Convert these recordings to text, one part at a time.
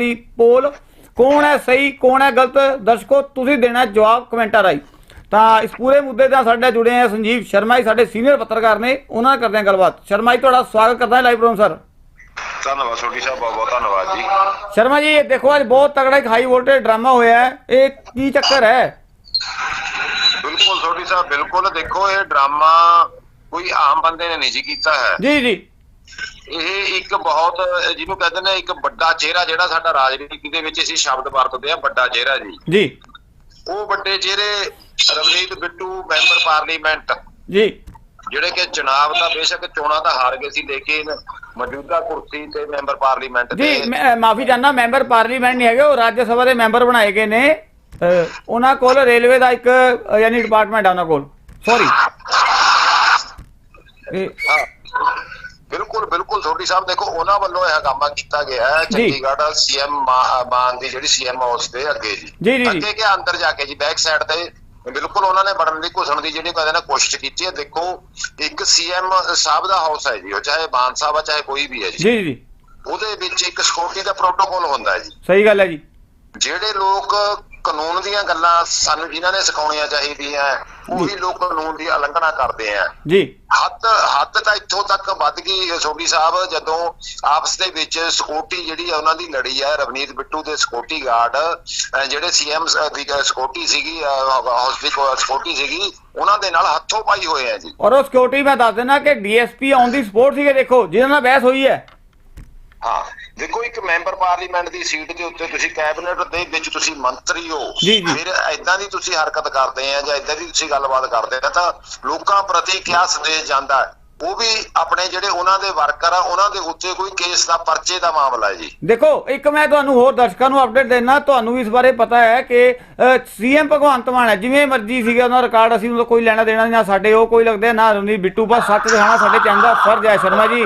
ਦੀ ਪੋਲ। ਕੌਣ ਹੈ ਸਹੀ ਕੌਣ ਹੈ ਗਲਤ? ਦਰਸ਼ਕੋ ਤੁਸੀਂ ਦੇਣਾ ਜਵਾਬ ਕਮੈਂਟਾਂ ਰਾਹੀਂ। ਤਾਂ ਇਸ ਪੂਰੇ ਮੁੱਦੇ ਨਾਲ ਸਾਡੇ ਜੁੜੇ ਆ ਸੰਜੀਵ ਸ਼ਰਮਾ ਜੀ ਸਾਡੇ ਸੀਨੀਅਰ ਪੱਤਰਕਾਰ ਨੇ। ਉਹਨਾਂ ਨਾਲ ਕਰਦੇ ਹਾਂ ਗੱਲਬਾਤ। ਸ਼ਰਮਾ ਜੀ ਤੁਹਾਡਾ ਸਵਾਗਤ ਕਰਦਾ ਹਾਂ ਲਾਈਵ ਪ੍ਰੋਗਰਾਮ ਸਰ ਧੰਨਵਾਦ ਛੋਟੀ ਸਾਹਿਬ ਬਹੁਤ ਬਹੁਤ ਧੰਨਵਾਦ ਜੀ। ਸ਼ਰਮਾ ਜੀ ਇਹ ਦੇਖੋ ਅੱਜ ਬਹੁਤ ਤਗੜਾ ਇੱਕ ਹਾਈ ਵੋਲਟੇਜ ਡਰਾਮਾ ਹੋਇਆ ਹੈ। ਇਹ ਕੀ ਚੱਕਰ ਹੈ? ਬਿਲਕੁਲ ਛੋਟੀ ਸਾਹਿਬ ਬਿਲਕੁਲ ਦੇਖੋ ਇਹ ਡਰਾਮਾ ਕੋਈ ਆਮ ਬੰਦੇ ਨੇ ਨਹੀਂ ਜੀ ਕੀਤਾ ਹੈ। ਜੀ ਜੀ। ਇਹ ਇੱਕ ਬਹੁਤ ਜਿਹਨੂੰ ਕਹਿੰਦੇ ਨੇ ਇੱਕ ਵੱਡਾ ਚਿਹਰਾ ਜਿਹੜਾ ਸਾਡਾ ਰਾਜਨੀਤੀ ਦੇ ਵਿੱਚ ਅਸੀਂ ਸ਼ਬਦ ਵਰਤਦੇ ਆ ਵੱਡਾ ਚਿਹਰਾ ਜੀ। ਜੀ। ਉਹ ਵੱਡੇ ਚਿਹਰੇ ਰਵਨੀਤ ਬਿੱਟੂ ਮੈਂਬਰ ਪਾਰਲੀਮੈਂਟ। ਜੀ। ਜਿਹੜੇ ਕਿ ਚੁਣਾਵ ਦਾ ਬੇਸ਼ੱਕ ਚੋਣਾਂ ਤਾਂ ਹਾਰ ਗਏ ਸੀ ਲੇਕਿਨ ਮੌਜੂਦਾ ਕੁਰਸੀ ਤੇ ਮੈਂਬਰ ਪਾਰਲੀਮੈਂਟ ਜੀ ਦੇ ਮੈਂ ਮਾਫੀ ਚਾਹੁੰਦਾ ਮੈਂਬਰ ਪਾਰਲੀਮੈਂਟ ਨਹੀਂ ਹੈਗੇ ਉਹ ਰਾਜ ਸਭਾ ਦੇ ਮੈਂਬਰ ਬਣਾਏ ਗਏ ਨੇ। ਉਹਨਾਂ ਕੋਲ ਰੇਲਵੇ ਦਾ ਇੱਕ ਯਾਨੀ ਡਿਪਾਰਟਮੈਂਟ ਆ ਉਹਨਾਂ ਕੋਲ। ਸੌਰੀ ਹਾਂ। ਬਿਲਕੁਲ ਬਿਲਕੁਲ ਛੋਟੀ ਸਾਹਿਬ ਦੇਖੋ ਉਹਨਾਂ ਵੱਲੋਂ ਇਹ ਹੰਗਾਮਾ ਕੀਤਾ ਗਿਆ ਹੈ। ਚੰਡੀਗੜ੍ਹ ਸੀਐਮ ਮਾਨ ਦੀ ਜਿਹੜੀ ਸੀਐਮ ਹਾਊਸ ਦੇ ਅੱਗੇ ਜੀ। ਅੱਗੇ ਕਿ ਅੰਦਰ ਜਾ ਕੇ ਜੀ ਬੈਕ ਸਾਈਡ ਤੇ ਬਿਲਕੁਲ ਉਹਨਾਂ ਨੇ ਵੜਨ ਦੀ ਘੁਸਣ ਦੀ ਜਿਹੜੀ ਕਹਿੰਦੇ ਨੇ ਕੋਸ਼ਿਸ਼ ਕੀਤੀ ਹੈ। ਦੇਖੋ ਇੱਕ ਸੀਐਮ ਸਾਹਿਬ ਦਾ ਹਾਊਸ ਹੈ ਜੀ ਉਹ ਚਾਹੇ ਮਾਨ ਸਾਹਿਬ ਆ ਚਾਹੇ ਕੋਈ ਵੀ ਹੈ ਜੀ। ਜੀ ਜੀ ਉਹਦੇ ਵਿੱਚ ਇੱਕ ਸਿਕਿਉਰਿਟੀ ਦਾ ਪ੍ਰੋਟੋਕਾਲ ਹੁੰਦਾ ਹੈ ਜੀ। ਸਹੀ ਗੱਲ ਹੈ ਜੀ। ਜਿਹੜੇ ਲੋਕ ਕਾਨੂੰਨ ਦੀਆਂ ਗੱਲਾਂ ਸਾਨੂੰ ਜਿਨ੍ਹਾਂ ਨੇ ਸਿਖਾਉਣੀਆਂ ਚਾਹੀਦੀਆਂ ਉਹੀ ਲੋਕ ਕਾਨੂੰਨ ਦੀ ਉਲੰਘਣਾ ਕਰਦੇ ਆ ਜੀ। ਹੱਦ ਹੱਦ ਤਾਂ ਇੱਥੋਂ ਤੱਕ ਵੱਧ ਗਈ ਸੋਢੀ ਸਾਹਿਬ ਜਦੋਂ ਆਪਸ ਦੇ ਵਿੱਚ ਸਕੂਟੀ ਜਿਹੜੀ ਆ ਉਹਨਾਂ ਦੀ ਲੜੀ ਹੈ ਰਵਨੀਤ ਬਿੱਟੂ ਦੇ ਸਕੂਟੀ ਗਾਰਡ ਜਿਹੜੇ ਸੀਐਮ ਦੀ ਸਕੂਟੀ ਸੀਗੀ ਹਸਪੀਟਲ ਸਕੂਟੀ ਸੀਗੀ ਉਹਨਾਂ ਦੇ ਨਾਲ ਹੱਥੋਂ ਪਾਈ ਹੋਏ ਆ ਜੀ। ਔਰ ਉਹ ਸਿਕਿਉਰਿਟੀ ਮੈਂ ਦੱਸ ਦੇਣਾ ਕਿ ਡੀਐਸਪੀ ਦੀ ਸਪੋਰਟ ਸੀਗੇ ਦੇਖੋ ਜਿਹਨਾਂ ਨਾਲ ਬਹਿਸ ਹੋਈ ਹੈ। ਹਾਂ। ਦੇਖੋ ਇੱਕ ਮੈਂਬਰ ਪਾਰਲੀਮੈਂਟ ਦੀ ਸੀਟ ਦੇ ਉੱਤੇ ਤੁਸੀਂ ਕੈਬਨਿਟ ਦੇ ਵਿੱਚ ਤੁਸੀਂ ਮੰਤਰੀ ਹੋ। ਫਿਰ ਐਦਾਂ ਦੀ ਤੁਸੀਂ ਹਰਕਤ ਕਰਦੇ ਆ ਜਾਂ ਐਦਾਂ ਦੀ ਤੁਸੀਂ ਗੱਲਬਾਤ ਕਰਦੇ ਆ ਤਾਂ ਲੋਕਾਂ ਪ੍ਰਤੀ ਕਿਆ ਸੰਦੇਸ਼ ਜਾਂਦਾ ਹੈ? ਉਹ ਵੀ ਆਪਣੇ ਜਿਹੜੇ ਉਹਨਾਂ ਦੇ ਵਰਕਰ ਆ ਉਹਨਾਂ ਦੇ ਉੱਤੇ ਕੋਈ ਕੇਸ ਦਾ ਪਰਚੇ ਦਾ ਮਾਮਲਾ ਹੈ ਜੀ ਦੇਖੋ ਇੱਕ ਮੈਂ ਤੁਹਾਨੂੰ ਹੋਰ ਦਰਸ਼ਕਾਂ ਨੂੰ ਅਪਡੇਟ ਦੇਣਾ ਤੁਹਾਨੂੰ ਵੀ ਇਸ ਬਾਰੇ ਪਤਾ ਹੈ ਕਿ ਸੀਐਮ ਭਗਵੰਤ ਮਾਨ ਹੈ ਜਿਵੇਂ ਮਰਜ਼ੀ ਸੀਗਾ ਉਹਨਾਂ ਰਿਕਾਰਡ ਅਸੀਂ ਉਹਦਾ ਕੋਈ ਲੈਣਾ ਦੇਣਾ ਨਹੀਂ ਨਾ ਸਾਡੇ ਉਹ ਕੋਈ ਲੱਗਦੇ ਨਾ ਰਵਨੀਤ ਬਿੱਟੂ ਬਸ ਸੱਚ ਦਿਖਾਣਾ ਸਾਡੇ ਦਾ ਫਰਜ਼ ਹੈ ਸ਼ਰਮਾ ਜੀ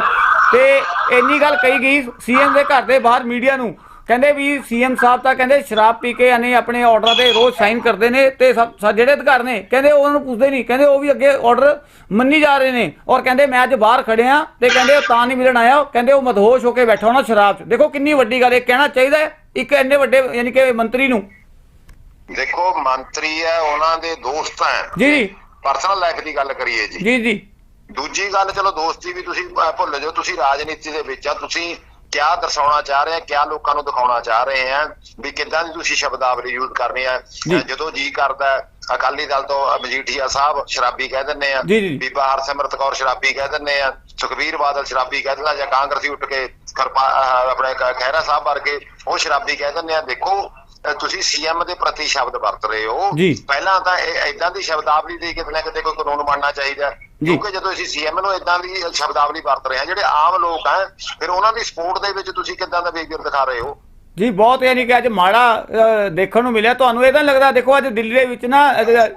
ਤੇ ਇੰਨੀ ਗੱਲ ਕਹੀ ਗਈ ਸੀਐਮ ਦੇ ਘਰ ਦੇ ਬਾਹਰ ਮੀਡੀਆ ਨੂੰ। ਕਹਿੰਦੇ ਵੀ ਸੀਐਮ ਸਾਹਿਬ ਤਾਂ ਕਹਿੰਦੇ ਸ਼ਰਾਬ ਪੀ ਕੇ ਯਾਨੀ ਆਪਣੇ ਆਰਡਰਾਂ ਤੇ ਰੋਜ਼ ਸਾਈਨ ਕਰਦੇ ਨੇ ਤੇ ਜਿਹੜੇ ਅਧਿਕਾਰ ਨੇ ਕਹਿੰਦੇ ਉਹਨਾਂ ਨੂੰ ਪੁੱਛਦੇ ਨਹੀਂ ਕਹਿੰਦੇ ਉਹ ਵੀ ਅੱਗੇ ਆਰਡਰ ਮੰਨੀ ਜਾ ਰਹੇ ਨੇ ਔਰ ਕਹਿੰਦੇ ਮੈਂ ਅੱਜ ਬਾਹਰ ਖੜਿਆ ਤੇ ਕਹਿੰਦੇ ਉਹ ਤਾਂ ਨਹੀਂ ਮਿਲਣ ਆਇਆ ਕਹਿੰਦੇ ਉਹ ਮਦਹੋਸ਼ ਹੋ ਕੇ ਬੈਠਾ ਹੋਣਾ ਸ਼ਰਾਬ 'ਚ। ਦੇਖੋ ਕਿੰਨੀ ਵੱਡੀ ਗੱਲ ਇਹ ਕਹਿਣਾ ਚਾਹੀਦਾ ਇੱਕ ਇੰਨੇ ਵੱਡੇ ਯਾਨੀ ਕਿ ਮੰਤਰੀ ਨੂੰ। ਦੇਖੋ ਮੰਤਰੀ ਹੈ ਉਹਨਾਂ ਦੇ ਦੋਸਤ ਹੈ। ਜੀ ਜੀ। ਪਰਸਨਲ ਲਾਈਫ ਦੀ ਗੱਲ ਕਰੀਏ ਜੀ। ਜੀ ਜੀ। ਦੂਜੀ ਗੱਲ ਚਲੋ ਦੋਸਤੀ ਵੀ ਤੁਸੀਂ ਭੁੱਲ ਜਾਓ ਤੁਸੀਂ ਰਾਜਨੀਤੀ ਦੇ ਵਿੱਚ ਆ ਤੁਸੀਂ ਕਿਆ ਦਰਸਾਉਣਾ ਚਾਹ ਰਹੇ ਆ ਕਿਆ ਲੋਕਾਂ ਨੂੰ ਦਿਖਾਉਣਾ ਚਾਹ ਰਹੇ ਆ ਵੀ ਕਿੱਦਾਂ ਦੀ ਤੁਸੀਂ ਸ਼ਬਦਾਵਲੀ ਯੂਜ਼ ਕਰਨੀ ਆ। ਜਦੋਂ ਜੀ ਕਰਦਾ ਅਕਾਲੀ ਦਲ ਤੋਂ ਮਜੀਠੀਆ ਸਾਹਿਬ ਸ਼ਰਾਬੀ ਕਹਿ ਦਿੰਨੇ ਆ। ਬੀਬਾ ਹਰਸਿਮਰਤ ਕੌਰ ਸ਼ਰਾਬੀ ਕਹਿ ਦਿੰਨੇ ਆ ਸੁਖਬੀਰ ਬਾਦਲ ਸ਼ਰਾਬੀ ਕਹਿ ਦਿੰਦਾ ਜਾਂ ਕਾਂਗਰਸੀ ਉੱਠ ਕੇ ਆਪਣੇ ਖਹਿਰਾ ਸਾਹਿਬ ਵਰਗੇ ਉਹ ਸ਼ਰਾਬੀ ਕਹਿ ਦਿੰਦੇ ਆ। ਦੇਖੋ ਤੁਸੀਂ ਸੀਐਮ ਦੇ ਪ੍ਰਤੀ ਸ਼ਬਦ ਵਰਤ ਰਹੇ ਹੋ। ਪਹਿਲਾਂ ਤਾਂ ਇਹ ਐਦਾਂ ਦੀ ਸ਼ਬਦਾਵਲੀ ਦੇ ਕਿਤੇ ਨਾ ਕਿਤੇ ਕੋਈ ਕਾਨੂੰਨ ਬਣਨਾ ਚਾਹੀਦਾ। ਕਿਉਂਕਿ ਜਦੋਂ ਅਸੀਂ ਸੀਐਮ ਨੂੰ ਇਦਾਂ ਦੀ ਸ਼ਬਦਾਵਲੀ ਵਰਤ ਰਹੇ ਹਾਂ ਜਿਹੜੇ ਆਮ ਲੋਕ ਆ ਫਿਰ ਉਹਨਾਂ ਦੀ ਸਪੋਰਟ ਦੇ ਵਿੱਚ ਤੁਸੀਂ ਕਿੱਦਾਂ ਦਾ ਬਿਹੇਵੀਅਰ ਦਿਖਾ ਰਹੇ ਹੋ ਜੀ ਬਹੁਤ ਯਾਨੀ ਕਿ ਅੱਜ ਮਾੜਾ ਦੇਖਣ ਨੂੰ ਮਿਲਿਆ। ਤੁਹਾਨੂੰ ਇਹ ਤਾਂ ਲੱਗਦਾ ਦੇਖੋ ਅੱਜ ਦਿੱਲੀ ਦੇ ਵਿੱਚ ਨਾ